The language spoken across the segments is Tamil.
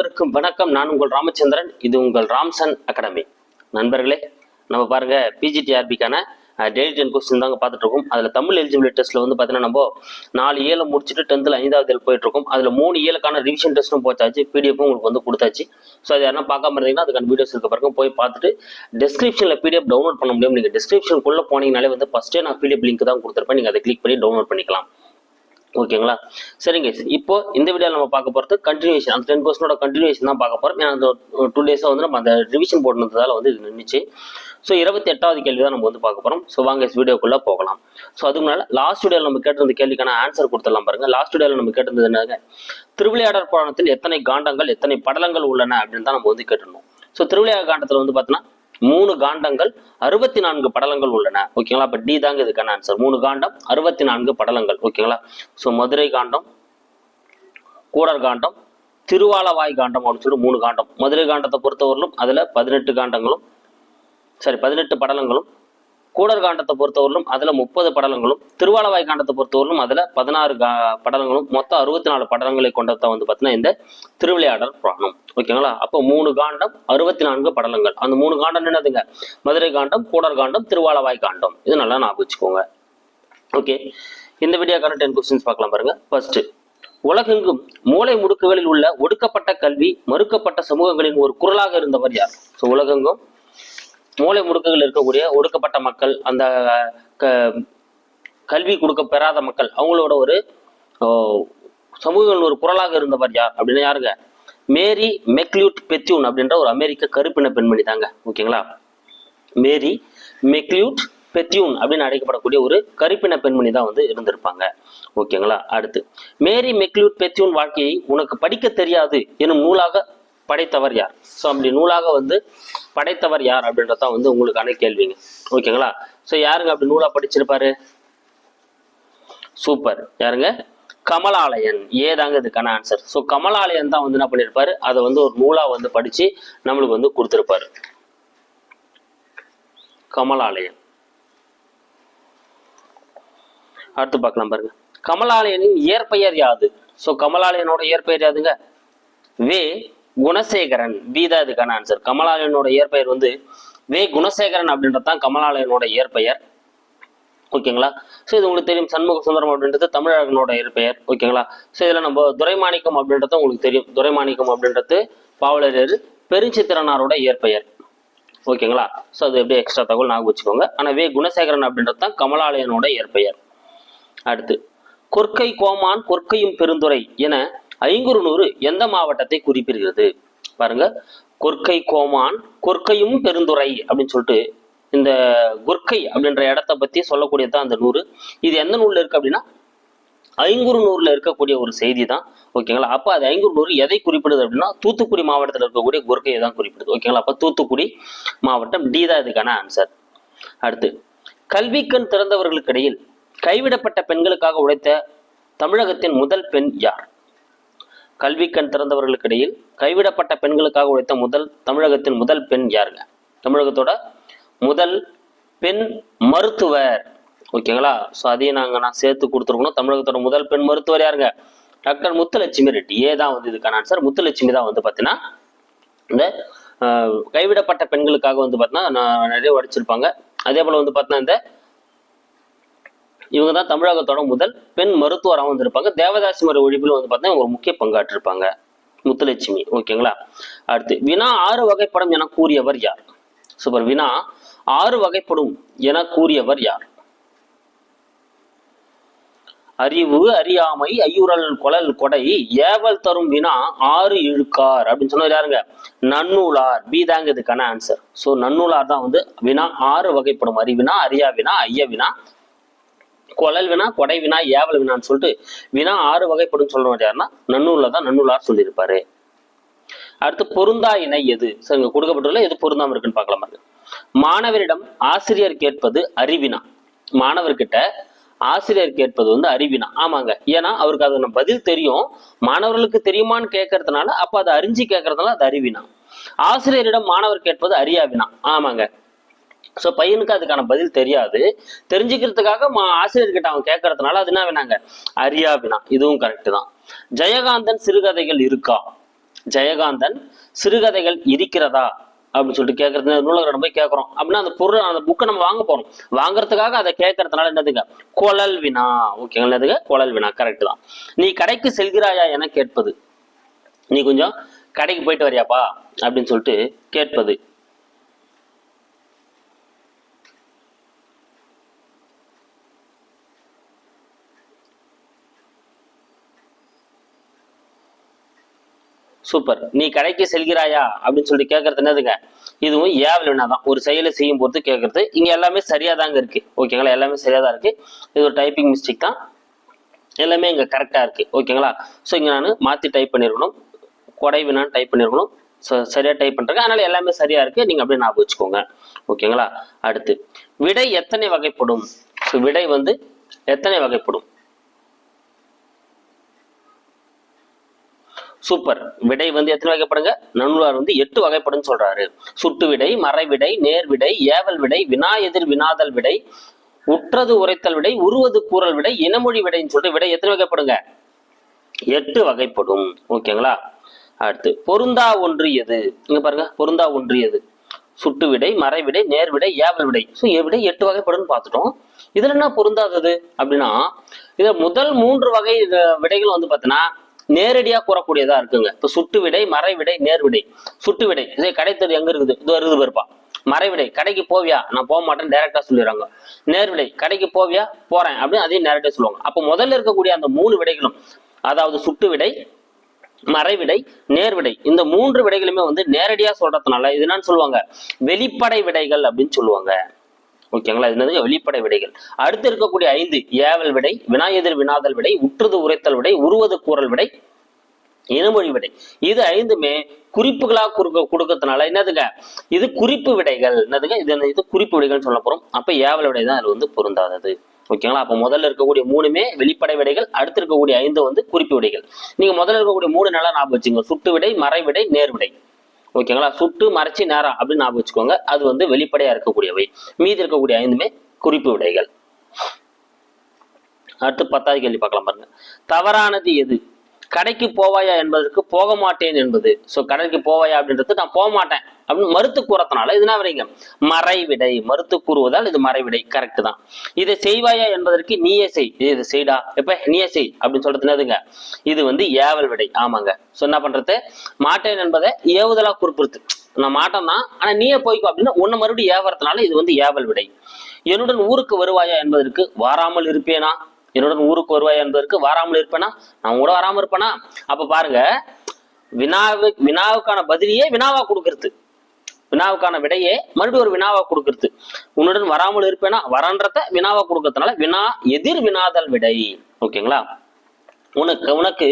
அனைவருக்கும் வணக்கம். நான் உங்கள் ராமச்சந்திரன். இது உங்கள் ராம்சன் அகாடமி. நண்பர்களே நம்ம பாருங்க பிஜிடிஆர்பிக்கான டெய்லி டென் கொஸ்டின் தாங்க பார்த்துட்டு இருக்கோம். அதில் தமிழ் எலிஜிபிலிட்டி டெஸ்ட்டில் வந்து பார்த்தீங்கன்னா நம்ம நாலு ஏழு முடிச்சுட்டு டென்த்தில் ஐந்தாவது ஏழு போயிட்டு இருக்கோம். அதில் மூணு ஏழுக்கான ரிவிஷன் டெஸ்ட்டும் போச்சாச்சு. பிடிஎஃப் உங்களுக்கு வந்து கொடுத்தாச்சு. ஸோ அது யாரும் பார்க்காம இருந்தீங்கன்னா அதுக்கான வீடியோஸ் இருக்க பிறகு போய் பார்த்துட்டு டிஸ்கிரிப்ஷனில் பிடிஎஃப் டவுன்லோட் பண்ண முடியும்? நீங்கள் டிஸ்கிரிப்ஷனுக்குள்ளே போனீங்கனாலே வந்து ஃபஸ்ட்டே நான் பிடிஎஃப் லிங்க் தான் கொடுத்துருப்பேன். நீங்கள் அதை கிளிக் பண்ணி டவுன்லோட் பண்ணிக்கலாம். ஓகேங்களா? சரிங்க இப்போ இந்த வீடியோவில் நம்ம பார்க்க போகிறது கண்டினியூஷன் அந்த டென் கொஸ்டினோட கண்டினியூஷன் தான் பார்க்க போகிறோம் ஏன்னா அந்த டூ டேஸாக வந்து நம்ம அந்த ரிவிஷன் போட்டுனதால வந்து இது நின்றுச்சு ஸோ இருபத்தி எட்டாவது கேள்வி தான் நம்ம வந்து பார்க்க போகிறோம் ஸோ வாங்க வீடியோக்குள்ளே போகலாம். ஸோ அதுக்கு முன்னால் லாஸ்ட் வீடியோவில் நம்ம கேட்டிருந்த கேள்விக்கான ஆன்சர் கொடுத்துடலாம் பாருங்க. லாஸ்ட் வீடியோவில் நம்ம கேட்டிருந்தது என்னங்க? திருவிளையாடற் புராணத்தில் எத்தனை காண்டங்கள் எத்தனை படலங்கள் உள்ளன அப்படின்னு தான் நம்ம வந்து கேட்டிருந்தோம். ஸோ திருவிளையாடல் காண்டத்தில் வந்து பார்த்தோன்னா மூணு காண்டங்கள் அறுபத்தி நான்கு படலங்கள் உள்ளன. ஓகேங்களா அப்போ டி தாங்க இதுக்கான ஆன்சர் மூணு காண்டம் அறுபத்தி நான்கு படலங்கள் ஓகேங்களா ஸோ மதுரை காண்டம் கூடர் காண்டம் திருவாலவாய் காண்டம் அப்படின்னு சொல்லிட்டு மூணு காண்டம். மதுரை காண்டத்தை பொறுத்தவரையிலும் அதில் பதினெட்டு காண்டங்களும் சரி பதினெட்டு படலங்களும் கூடர் காண்டத்தை பொறுத்தவரையிலும் அதுல முப்பது படலங்களும் திருவாலவாய் காண்டத்தை பொறுத்தவரையிலும் அதுல பதினாறு கா படலங்களும் மொத்தம் அறுபத்தி நாலு படலங்களை கொண்டதான் வந்து பார்த்தீங்கன்னா இந்த திருவிளையாடல் புராணம். ஓகேங்களா? அப்போ மூணு காண்டம் அறுபத்தி நான்கு படலங்கள். அந்த மூணு காண்டம் என்னதுங்க? மதுரை காண்டம் கூடர் காண்டம் திருவாலவாய் காண்டம். இது நல்லா ஞாபகம் வச்சுக்கோங்க. ஓகே. இந்த வீடியோக்கான டென் கொஸ்டின்ஸ் பார்க்கலாம் பாருங்க. ஃபர்ஸ்ட் உலகெங்கும் மூளை முடுக்குகளில் உள்ள ஒடுக்கப்பட்ட கல்வி மறுக்கப்பட்ட சமூகங்களின் ஒரு குரலாக இருந்தவர் யார்? ஸோ உலகெங்கும் மூளை முடுக்குகள் இருக்கக்கூடிய ஒடுக்கப்பட்ட மக்கள் அந்த க- கல்வி கொடுக்க பெறாத மக்கள் அவங்களோட ஒரு சமூகங்கள் ஒரு குரலாக இருந்தவர் யார் அப்படின்னு யாருங்க? மேரி மெக்லியூட் பெத்யூன் அப்படின்ற ஒரு அமெரிக்க கருப்பின பெண்மணி தாங்க ஓகேங்களா? மேரி மெக்லியூட் பெத்யூன் அப்படின்னு அழைக்கப்படக்கூடிய ஒரு கருப்பின பெண்மணி தான் வந்து இருந்திருப்பாங்க ஓகேங்களா? அடுத்து மேரி மெக்லியூட் பெத்யூன் வாழ்க்கையை உனக்கு படிக்க தெரியாது எனும் நூலாக படைத்தவர் யார்? ஸோ அப்படி நூலாக வந்து படைத்தவர் யார் அப்படின்றத வந்து உங்களுக்கான கேள்விங்க. ஓகேங்களா? ஸோ யாருங்க அப்படி நூலாக படிச்சிருப்பாரு? சூப்பர் யாருங்க? கமலாலயன். ஏதாங்க இதுக்கான ஆன்சர் ஸோ கமலாலயன் தான் வந்து என்ன பண்ணியிருப்பாரு அதை வந்து ஒரு நூலா வந்து படிச்சு நம்மளுக்கு வந்து கொடுத்துருப்பாரு. கமலாலயன். அடுத்து பார்க்கலாம் பாருங்க. கமலாலயனின் இயற்பெயர் யாது? ஸோ கமலாலயனோட இயற்பெயர் யாதுங்க வே குணசேகரன். பி தான் இதுக்கான ஆன்சர் கமலாலயனோட இயற்பெயர் வந்து வே குணசேகரன் அப்படின்றது தான் கமலாலயனோட இயற்பெயர். ஓகேங்களா ஸோ இது உங்களுக்கு தெரியும். சண்முக சுந்தரம் அப்படின்றது தமிழகனோட இயற்பெயர். ஓகேங்களா ஸோ இதில் நம்ம துரைமாணிக்கம் அப்படின்றது உங்களுக்கு தெரியும். துரைமாணிக்கம் அப்படின்றது பாவலரேறு பெருஞ்சித்திரனாரோட இயற்பெயர். ஓகேங்களா ஸோ அது எப்படி எக்ஸ்ட்ரா தகவல் ஞாபகம் வச்சுக்கோங்க. ஆனால் வே குணசேகரன் அப்படின்றது தான் கமலாலயனோட இயற்பெயர். அடுத்து கொற்கை கோமான் கொற்கையும் பெருந்துறை என ஐங்குறுநூறு எந்த மாவட்டத்தை குறிப்பிடுகிறது? பாருங்க. கொற்கை கோமான் கொற்கையும் பெருந்துறை அப்படின்னு சொல்லிட்டு இந்த கொற்கை அப்படின்ற இடத்த பத்தி சொல்லக்கூடியது தான் அந்த நூறு. இது எந்த நூல்ல இருக்கு அப்படின்னா? ஐங்குறுநூறுல இருக்கக்கூடிய ஒரு செய்தி தான். ஓகேங்களா அப்ப அது ஐங்குறுநூறு எதை குறிப்பிடுது அப்படின்னா? தூத்துக்குடி மாவட்டத்தில் இருக்கக்கூடிய கொற்கையை தான் குறிப்பிடுது. ஓகேங்களா அப்ப தூத்துக்குடி மாவட்டம் டி தான் இதுக்கான ஆன்சர் அடுத்து கல்விக்கண் திறந்தவர்களுக்கிடையில் கைவிடப்பட்ட பெண்களுக்காக உழைத்த தமிழகத்தின் முதல் பெண் யார்? கல்விக்கண் திறந்தவர்களுக்கு இடையில் கைவிடப்பட்ட பெண்களுக்காக உழைத்த முதல் தமிழகத்தின் முதல் பெண் யாருங்க? தமிழகத்தோட முதல் பெண் மருத்துவர். ஓகேங்களா? ஸோ அதையும் நாங்கள் நான் சேர்த்து கொடுத்துருக்கணும். தமிழகத்தோட முதல் பெண் மருத்துவர் யாருங்க? டாக்டர் முத்துலட்சுமி ரெட்டி. ஏ தான் வந்து இதுக்கான ஆன்சர் முத்துலட்சுமி தான் வந்து பார்த்தீங்கன்னா இந்த கைவிடப்பட்ட பெண்களுக்காக வந்து பார்த்தீங்கன்னா நான் நிறைய உடைச்சிருப்பாங்க. அதே போல் வந்து பார்த்தீங்கன்னா இந்த இவங்க தான் தமிழகத்தோட முதல் பெண் மருத்துவராக வந்திருப்பாங்க. தேவதாசி முறை ஒழிப்பில் வந்து பார்த்தீங்கன்னா ஒரு முக்கிய பங்காற்றிருப்பாங்க. முத்துலட்சுமி ஓகேங்களா? அடுத்து வினா ஆறு வகைப்படம் என கூறியவர் யார்? சூப்பர். வினா ஆறு வகைப்படும் என கூறியவர் யார்? அறிவு அறியாமை ஐயுறல் கொழல் கொடை ஏவல் தரும் வினா ஆறு இழுக்கார் அப்படின்னு சொன்னது யாருங்க? நன்னூலார். பி தாங்க இதுக்கான ஆன்சர் ஸோ நன்னூலார் தான் வந்து வினா ஆறு வகைப்படும். அறிவினா அறியா வினா ஐய வினா குழல் வினா கொடை வினா ஏவல் வினான்னு சொல்லிட்டு வினா ஆறு வகைப்படும் சொல்றவர் யாருன்னா நன்னூல்ல தான் நன்னூலார் சொல்லியிருப்பாரு. அடுத்து பொருந்தா இணை எது? சரி இங்க கொடுக்கப்பட்டுள்ள எது பொருந்தாம இருக்குன்னு பார்க்கலாம் பாருங்க. மாணவரிடம் ஆசிரியர் கேட்பது அறிவினா. மாணவர்கிட்ட ஆசிரியர் கேட்பது வந்து அறிவினா. ஆமாங்க. ஏன்னா அவருக்கு அது பதில் தெரியும். மாணவர்களுக்கு தெரியுமான்னு கேட்கறதுனால அப்ப அதை அறிஞ்சு கேட்கறதுனால அது அறிவினா. ஆசிரியரிடம் மாணவர் கேட்பது அறியாவினா. ஆமாங்க. ஸோ பையனுக்கு அதுக்கான பதில் தெரியாது. தெரிஞ்சுக்கிறதுக்காக மா ஆசிரியர்கிட்ட அவன் கேட்கறதுனால அது என்ன வேணாங்க அரியா வினா. இதுவும் கரெக்ட் தான். ஜெயகாந்தன் சிறுகதைகள் இருக்கா? ஜெயகாந்தன் சிறுகதைகள் இருக்கிறதா? அப்படின்னு சொல்லிட்டு கேட்கறது நூலகரிடம் போய் கேட்குறோம். அப்படின்னா அந்த பொருள் அந்த புக்கை நம்ம வாங்க போறோம். வாங்குறதுக்காக அதை கேட்கறதுனால என்னதுங்க? குழல் வினா. ஓகேங்களா என்னதுங்க குழல் வினா. கரெக்ட் தான். நீ கடைக்கு செல்கிறாயா என கேட்பது. நீ கொஞ்சம் கடைக்கு போயிட்டு வரியாப்பா அப்படின்னு சொல்லிட்டு கேட்பது. சூப்பர். நீ கடைக்கு செல்கிறாயா? அப்படின்னு சொல்லிட்டு கேட்கறது என்னதுங்க? இதுவும் ஏவல் தான். ஒரு செயலை செய்யும் போது கேட்கறது இங்க எல்லாமே சரியா தாங்க இருக்கு. ஓகேங்களா எல்லாமே சரியா தான் இருக்கு. இது ஒரு டைப்பிங் மிஸ்டேக் தான். எல்லாமே இங்க கரெக்டா இருக்கு. ஓகேங்களா ஸோ இங்க நான் மாத்தி டைப் பண்ணிருக்கணும். கொடைவினான்னு டைப் பண்ணிருக்கணும். ஸோ சரியா டைப் பண்றேன் அதனால எல்லாமே சரியா இருக்கு. நீங்க அப்படியே ஞாபகம் வச்சுக்கோங்க. ஓகேங்களா அடுத்து விடை எத்தனை வகைப்படும்? ஸோ விடை வந்து எத்தனை வகைப்படும்? சூப்பர். விடை வந்து எத்தனை வகைப்படுங்க? நன்னூலார் வந்து எட்டு வகைப்படும் சொல்றாரு. சுட்டு விடை மறைவிடை நேர்விடை ஏவல் விடை வினா எதிர் வினாதல் விடை உற்றது உரைத்தல் விடை உருவது கூறல் விடை இனமொழி விடைன்னு சொல்லிட்டு விடை எத்தனை வகைப்படுங்க? எட்டு வகைப்படும். ஓகேங்களா? அடுத்து பொருந்தா ஒன்று எது? இங்க பாருங்க பொருந்தா ஒன்று எது? சுட்டு விடை மறைவிடை நேர்விடை ஏவல் விடை. ஸோ விடை எட்டு வகைப்படும்னு பார்த்துட்டோம். இதுல என்ன பொருந்தாதது அப்படின்னா இதுல முதல் மூன்று வகை விடைகள் வந்து பார்த்தீங்கன்னா நேரடியாக கூறக்கூடியதா இருக்குங்க. இப்போ சுட்டு விடை மறைவிடை நேர்விடை சுட்டு விடை. இதே கடை எங்கே எங்க இருக்குது? இது வருது பெருப்பா. மறைவிடை கடைக்கு போவியா? நான் போக மாட்டேன்னு டேரெக்டாக சொல்லிடுறாங்க. நேர்விடை கடைக்கு போவியா? போறேன் அப்படின்னு அதையும் நேரடியா சொல்லுவாங்க. அப்போ முதல்ல இருக்கக்கூடிய அந்த மூணு விடைகளும் அதாவது சுட்டு விடை மறைவிடை நேர்விடை இந்த மூன்று விடைகளுமே வந்து நேரடியா சொல்றதுனால இது என்னன்னு சொல்லுவாங்க? வெளிப்படை விடைகள் அப்படின்னு சொல்லுவாங்க. ஓகேங்களா? இது என்னது? வெளிப்படை விடைகள். அடுத்து இருக்கக்கூடிய ஐந்து ஏவல் விடை வினாயெதிர் வினாதல் விடை உற்றது உரைத்தல் விடை உருவது கூறல் விடை இனமொழி விடை. இது ஐந்துமே குறிப்புகளாக கொடுக்க கொடுக்கறதுனால என்னதுங்க? இது குறிப்பு விடைகள். என்னதுங்க? இது என்ன- இது குறிப்பு விடைகள்னு சொல்ல போறோம். அப்ப ஏவல் விடை தான் அது வந்து பொருந்தாதது. ஓகேங்களா? அப்போ முதல்ல இருக்கக்கூடிய மூணுமே வெளிப்படை விடைகள் அடுத்து இருக்கக்கூடிய ஐந்து வந்து குறிப்பு விடைகள். நீங்க முதல்ல இருக்கக்கூடிய மூணு நல்லா ஞாபகம் வச்சுங்க. சுட்டு விடை மறைவிடை நேர்விடை ஓகேங்களா? சுட்டு மறைச்சி நேரா அப்படின்னு ஞாபகம் வச்சுக்கோங்க. அது வந்து வெளிப்படையா இருக்கக்கூடியவை. மீதி இருக்கக்கூடிய ஐந்துமே குறிப்பு விடைகள். அடுத்து பத்தாவது கேள்வி பார்க்கலாம் பாருங்க. தவறானது எது? கடைக்கு போவாயா என்பதற்கு போக மாட்டேன் என்பது. ஸோ கடைக்கு போவாயா அப்படின்றது நான் போக மாட்டேன் அப்படின்னு மறுத்து கூறத்தனால இதுனா வரீங்க? மறைவிடை. மறுத்து கூறுவதால் இது மறைவிடை. கரெக்ட் தான். இதை செய்வாயா என்பதற்கு நீயே செய். இது செய்டா. எப்ப? நீயே செய். அப்படின்னு சொல்றது என்னதுங்க? இது வந்து ஏவல் விடை. ஆமாங்க. ஸோ என்ன பண்றது? மாட்டேன் என்பதை ஏவுதலா குறிப்பிடுத்து நான் மாட்டேன் தான் ஆனா நீயே போய்க்கோ அப்படின்னு உன்னை மறுபடியும் ஏவறதுனால இது வந்து ஏவல் விடை. என்னுடன் ஊருக்கு வருவாயா என்பதற்கு வாராமல் இருப்பேனா? என்னுடன் ஊருக்கு வருவாய் என்பதற்கு வாராமல் இருப்பேனா? நான் கூட வராமல் இருப்பேனா? அப்ப பாருங்க வினாவு வினாவுக்கான பதிலையே வினாவா கொடுக்கறது. வினாவுக்கான விடையே மறுபடியும் ஒரு வினாவா கொடுக்கறது. உன்னுடன் வராமல் இருப்பேனா? வரன்றத வினாவா கொடுக்கறதுனால வினா எதிர் வினாதல் விடை. ஓகேங்களா? உனக்கு உனக்கு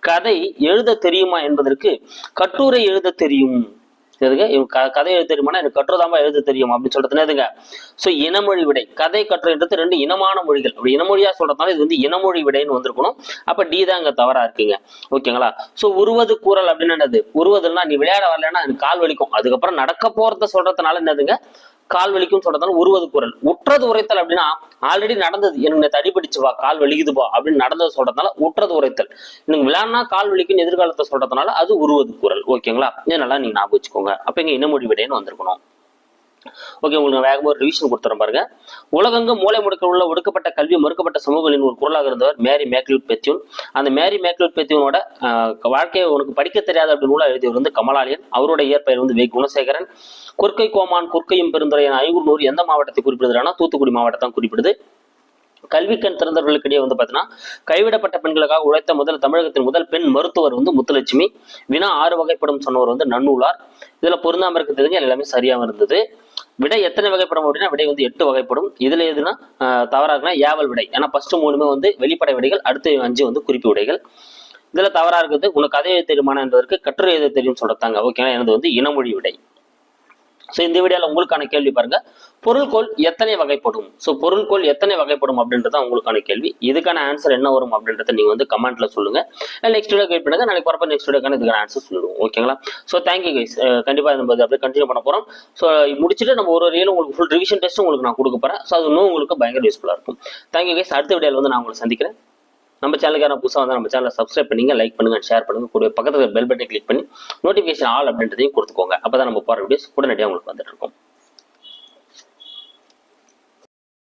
கதை எழுத தெரியுமா என்பதற்கு கட்டுரை எழுத தெரியும். எதுங்க இவன் கதை எழுத தெரியுமானா எனக்கு கட்டுரைதாமா எழுத தெரியும் அப்படின்னு சொல்றது எதுங்க? ஸோ இனமொழி விடை. கதை கட்டுரைன்றது ரெண்டு இனமான மொழிகள். அப்படி இனமொழியா சொல்றதுனால இது வந்து இனமொழி விடைன்னு வந்திருக்கணும். அப்ப டி தான் இங்க தவறா இருக்குங்க. ஓகேங்களா? ஸோ உருவது கூறல் அப்படின்னு என்னது? உருவதுன்னா நீ விளையாட வரலன்னா எனக்கு கால் வலிக்கும். அதுக்கப்புறம் நடக்க போறத சொல்றதுனால என்னதுங்க? கால் வலிக்கும் சொல்றதுனால உருவது குரல். உற்றது உரைத்தல் அப்படின்னா ஆல்ரெடி நடந்தது. எனக்கு நேத்து அடிபடிச்சு வா. கால் வலிக்குதுப்பா அப்படின்னு நடந்தது சொல்றதுனால உற்றது உரைத்தல். எனக்கு விளையாடினா கால் வலிக்கும் எதிர்காலத்தை சொல்றதுனால அது உருவது குரல். ஓகேங்களா? இது நல்லா நீங்க ஞாபகம் வச்சுக்கோங்க. அப்ப இங்க இனமொழி விடைன்னு வந்திருக்கணும்? ஓகே உங்களுக்கு வேகமாக ஒரு ரிவிஷன் கொடுத்துறேன் பாருங்க. உலகங்கு மூலை முடுக்க உள்ள ஒடுக்கப்பட்ட கல்வி மறுக்கப்பட்ட சமூகங்களின் ஒரு குரலாக இருந்தவர் மேரி மேக்லியூட் பெத்தியூன் அந்த மேரி மேக்லியூட் பெத்தியூனோட வாழ்க்கையை உனக்கு படிக்க தெரியாது அப்படின்னு நூலாக எழுதியவர் வந்து கமலாலியன். அவருடைய இயற்பெயர் வந்து வே. குணசேகரன். குர்க்கை கோமான் குர்க்கையும் பெருந்துறை என நூறு எந்த மாவட்டத்தை குறிப்பிடுதுன்னா தூத்துக்குடி மாவட்டத்தான் குறிப்பிடுது. கல்வி கண் திறந்தவர்களுக்கிடையே வந்து பார்த்தீங்கன்னா கைவிடப்பட்ட பெண்களுக்காக உழைத்த முதல் தமிழகத்தின் முதல் பெண் மருத்துவர் வந்து முத்துலட்சுமி. வினா ஆறு வகைப்படும் சொன்னவர் வந்து நன்னூலார். பொருந்தாமல் இருக்க இருக்கிறதுக்கு எல்லாமே சரியாக இருந்தது. விடை எத்தனை வகைப்படும் அப்படின்னா விடை வந்து எட்டு வகைப்படும். இதுல எதுனா ஆஹ், தவறா இருக்குன்னா ஏவல் விடை. ஏன்னா ஃபர்ஸ்ட் மூணுமே வந்து வெளிப்படை விடைகள் அடுத்து அஞ்சு வந்து குறிப்பு விடைகள். இதுல தவறா இருக்குது உனக்கு கதை எழுத தெரியுமானா என்பதற்கு கட்டுரை எழுத தெரியும் சொல்றதாங்க. ஓகேனா எனது வந்து இனமொழி விடை. ஸோ இந்த வீடியோவில் உங்களுக்கான கேள்வி பாருங்க. பொருள்கோள் எத்தனை வகைப்படும்? ஸோ பொருள்கோள் எத்தனை வகைப்படும் அப்படின்றது உங்களுக்கான கேள்வி. இதுக்கான ஆன்சர் என்ன வரும் அப்படின்றத நீங்கள் வந்து கமெண்ட்ல சொல்லுங்க. நெக்ஸ்ட் வீடியோ கைட் பண்ணுங்க. நாளைக்கு வரப்ப நெக்ஸ்ட் வீடியோக்கான இதுக்கான ஆன்சர் சொல்லிடுவோம். ஓகேங்களா ஸோ தேங்க்யூ கைஸ் கண்டிப்பாக நம்ம அப்படியே கண்டினியூ பண்ண போகிறோம் ஸோ முடிச்சுட்டு நம்ம ஒரு ஒரு உங்களுக்கு ஃபுல் ரிவிஷன் டெஸ்ட் உங்களுக்கு நான் கொடுக்க போகிறேன் ஸோ அது இன்னும் உங்களுக்கு பயங்கர யூஸ்ஃபுல்லாக இருக்கும். தேங்க்யூ கைஸ் அடுத்த வீடியோவில் வந்து நான் உங்களை சந்திக்கிறேன். நம்ம சேனலுக்கான புதுசாக வந்து நம்ம சேனலை சப்ஸ்கிரைப் பண்ணிங்க லைக் பண்ணுங்க ஷேர் பண்ணுங்க. கூட பக்கத்தில் பெல் பட்டனை கிளிக் பண்ணி நோட்டிஃபிகேஷன் ஆல் அப்படின்றதையும் கொடுத்துக்கோங்க. அப்போ தான் நம்ம போகிற வீடியோஸ் உடனடியாக உங்களுக்கு வந்துட்டு இருக்கும்.